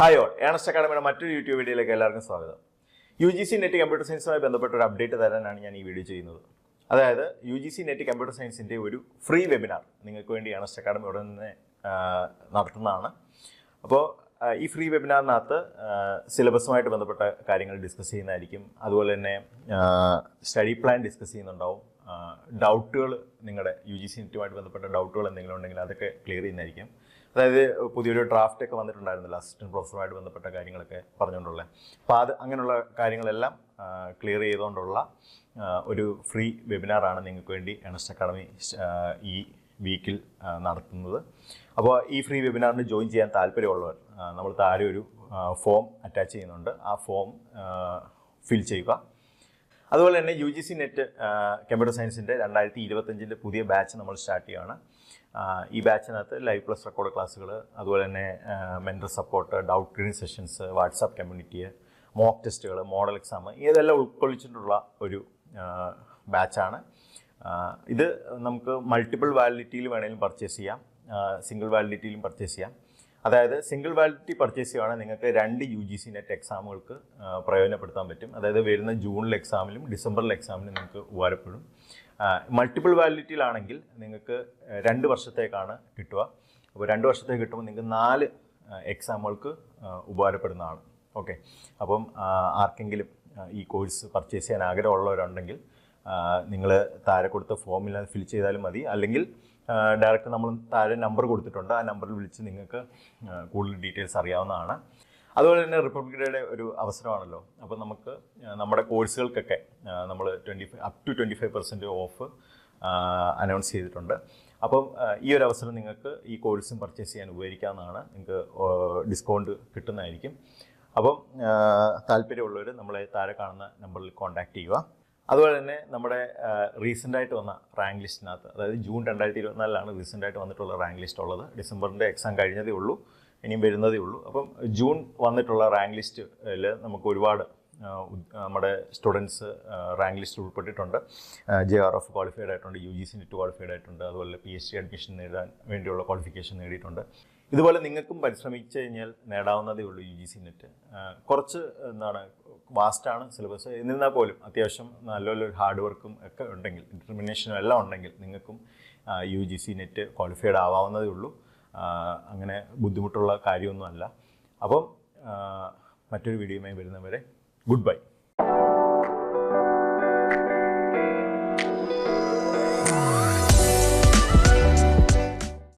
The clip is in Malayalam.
ഹായ് ഓൾ ഏണസ്റ്റ് അക്കാഡമിയുടെ മറ്റൊരു യൂട്യൂബ് വീഡിയോയിലേക്ക് എല്ലാവർക്കും സ്വാഗതം. U G C NET computer സയൻസുമായി ബന്ധപ്പെട്ട ഒരു അപ്ഡേറ്റ് തരാനാണ് ഞാൻ ഈ വീഡിയോ ചെയ്യുന്നത്. അതായത് U G C NET computer സയൻസിന്റെ ഒരു ഫ്രീ വെബിനാർ നിങ്ങൾക്ക് വേണ്ടി ഏണസ്റ്റ് അക്കാഡമി ഉടൻ തന്നെ നടത്തുന്നതാണ്. അപ്പോൾ ഈ ഫ്രീ വെബിനാറിനകത്ത് സിലബസുമായിട്ട് ബന്ധപ്പെട്ട കാര്യങ്ങൾ ഡിസ്കസ് ചെയ്യുന്നതായിരിക്കും. അതുപോലെ തന്നെ സ്റ്റഡി പ്ലാൻ ഡിസ്കസ് ചെയ്യുന്നുണ്ടാവും. ഡൗട്ടുകൾ നിങ്ങളുടെ യു ജി സി നെറ്റുമായിട്ട് ബന്ധപ്പെട്ട ഡൗട്ടുകൾ എന്തെങ്കിലും ഉണ്ടെങ്കിൽ അതൊക്കെ ക്ലിയർ ചെയ്യുന്നതായിരിക്കും. അതായത് പുതിയൊരു ഡ്രാഫ്റ്റ് ഒക്കെ വന്നിട്ടുണ്ടായിരുന്നല്ലോ അസിസ്റ്റന്റ് പ്രൊഫസറുമായിട്ട് ബന്ധപ്പെട്ട കാര്യങ്ങളൊക്കെ പറഞ്ഞുകൊണ്ടുള്ള. അപ്പോൾ അത് അങ്ങനെയുള്ള കാര്യങ്ങളെല്ലാം ക്ലിയർ ചെയ്തുകൊണ്ടുള്ള ഒരു ഫ്രീ വെബിനാറാണ് നിങ്ങൾക്ക് വേണ്ടി എണസ്റ്റ് അക്കാഡമി ഈ വീക്കിൽ നടത്തുന്നത്. അപ്പോൾ ഈ ഫ്രീ വെബിനാറിന് ജോയിൻ ചെയ്യാൻ താല്പര്യമുള്ളവർ നമ്മൾ താഴെ ഒരു ഫോം അറ്റാച്ച് ചെയ്യുന്നുണ്ട്. ആ ഫോം ഫിൽ ചെയ്യുക. അതുപോലെ തന്നെ U G C NET computer സയൻസിന്റെ രണ്ടായിരത്തി ഇരുപത്തഞ്ചിന്റെ പുതിയ ബാച്ച് നമ്മൾ സ്റ്റാർട്ട് ചെയ്യുകയാണ് ഈ ബാച്ചിനകത്ത് ലൈവ് പ്ലസ് റെക്കോർഡ് ക്ലാസ്സുകൾ അതുപോലെ തന്നെ mentor support doubt clearing sessions WhatsApp community mock ടെസ്റ്റുകൾ മോഡൽ എക്സാം ഇതെല്ലാം ഉൾക്കൊള്ളിച്ചിട്ടുള്ള ഒരു ബാച്ചാണ് ഇത് നമുക്ക് മൾട്ടിപ്പിൾ വാലിഡിറ്റിയിൽ വേണമെങ്കിലും പർച്ചേസ് ചെയ്യാം. സിംഗിൾ വാലിഡിറ്റിയിലും പർച്ചേസ് ചെയ്യാം. അതായത് സിംഗിൾ വാലിഡിറ്റി പർച്ചേസ് ചെയ്യുവാണെങ്കിൽ നിങ്ങൾക്ക് രണ്ട് യു ജി സി നെറ്റ് എക്സാമുകൾക്ക് പ്രയോജനപ്പെടുത്താൻ പറ്റും. അതായത് വരുന്ന ജൂണിലെ എക്സാമിലും ഡിസംബറിൽ എക്സാമിലും നിങ്ങൾക്ക് ഉപകാരപ്പെടും. മൾട്ടിപ്പിൾ വാലിഡിറ്റിയിലാണെങ്കിൽ നിങ്ങൾക്ക് രണ്ട് വർഷത്തേക്കാണ് കിട്ടുക. അപ്പോൾ രണ്ട് വർഷത്തേക്ക് കിട്ടുമ്പോൾ നിങ്ങൾക്ക് നാല് എക്സാമുകൾക്ക് ഉപകാരപ്പെടുന്നതാണ്. ഓക്കെ. അപ്പം ആർക്കെങ്കിലും ഈ കോഴ്സ് പർച്ചേസ് ചെയ്യാൻ ആഗ്രഹമുള്ളവരുണ്ടെങ്കിൽ നിങ്ങൾ താഴെ കൊടുത്ത ഫോമിൽ ഫിൽ ചെയ്താലും മതി. അല്ലെങ്കിൽ ഡയറക്റ്റ് നമ്മൾ താഴെ നമ്പർ കൊടുത്തിട്ടുണ്ട്. ആ നമ്പറിൽ വിളിച്ച് നിങ്ങൾക്ക് കൂടുതൽ ഡീറ്റെയിൽസ് അറിയാവുന്നതാണ്. അതുപോലെ തന്നെ റിപ്പബ്ലിക് ഡേയുടെ ഒരു അവസരമാണല്ലോ. അപ്പോൾ നമുക്ക് നമ്മുടെ കോഴ്സുകൾക്കൊക്കെ നമ്മൾ twenty five up to twenty five percent off announce ചെയ്തിട്ടുണ്ട്. അപ്പം ഈ ഒരു അവസരം നിങ്ങൾക്ക് ഈ കോഴ്സും പർച്ചേസ് ചെയ്യാൻ ഉപകരിക്കാവുന്നതാണ്. നിങ്ങൾക്ക് ഡിസ്കൗണ്ട് കിട്ടുന്നതായിരിക്കും. അപ്പം താല്പര്യമുള്ളവർ നമ്മളെ താഴെ കാണുന്ന നമ്പറിൽ കോൺടാക്റ്റ് ചെയ്യുക. അതുപോലെ തന്നെ നമ്മുടെ റീസെന്റ് ആയിട്ട് വന്ന റാങ്ക് ലിസ്റ്റിനകത്ത് അതായത് ജൂൺ രണ്ടായിരത്തി ഇരുപത്തിനാലിലാണ് റീസെന്റ് ആയിട്ട് വന്നിട്ടുള്ള റാങ്ക് ലിസ്റ്റ് ഉള്ളത്. ഡിസംബറിന്റെ എക്സാം കഴിഞ്ഞതേ ഉള്ളൂ ഇനിയും വരുന്നതേ ഉള്ളൂ. അപ്പം ജൂൺ വന്നിട്ടുള്ള റാങ്ക് ലിസ്റ്റിൽ നമുക്ക് ഒരുപാട് നമ്മുടെ സ്റ്റുഡൻസ് റാങ്ക് ലിസ്റ്റ് ഉൾപ്പെട്ടിട്ടുണ്ട്. ജെ ആർ എഫ് ക്വാളിഫൈഡ് ആയിട്ടുണ്ട് U G C NET qualified ആയിട്ടുണ്ട് അതുപോലെ പി എച്ച് ഡി അഡ്മിഷൻ നേടാൻ വേണ്ടിയുള്ള ക്വാളിഫിക്കേഷൻ നേടിയിട്ടുണ്ട്. ഇതുപോലെ നിങ്ങൾക്കും പരിശ്രമിച്ചു കഴിഞ്ഞാൽ നേടാവുന്നതേ ഉള്ളൂ യു ജി സി നെറ്റ് കുറച്ച് എന്താണ് വാസ്റ്റാണ് സിലബസ്. എന്നിരുന്നാൽ പോലും അത്യാവശ്യം നല്ലൊരു ഹാർഡ് വർക്കും ഒക്കെ ഉണ്ടെങ്കിൽ ഡിറ്റർമിനേഷനും എല്ലാം ഉണ്ടെങ്കിൽ നിങ്ങൾക്കും U G C NET qualified ആവാവുന്നതേ ഉള്ളൂ. അങ്ങനെ ബുദ്ധിമുട്ടുള്ള കാര്യമൊന്നുമല്ല. അപ്പം മറ്റൊരു വീഡിയോയുമായി വരുന്നവരെ ഗുഡ് ബൈ.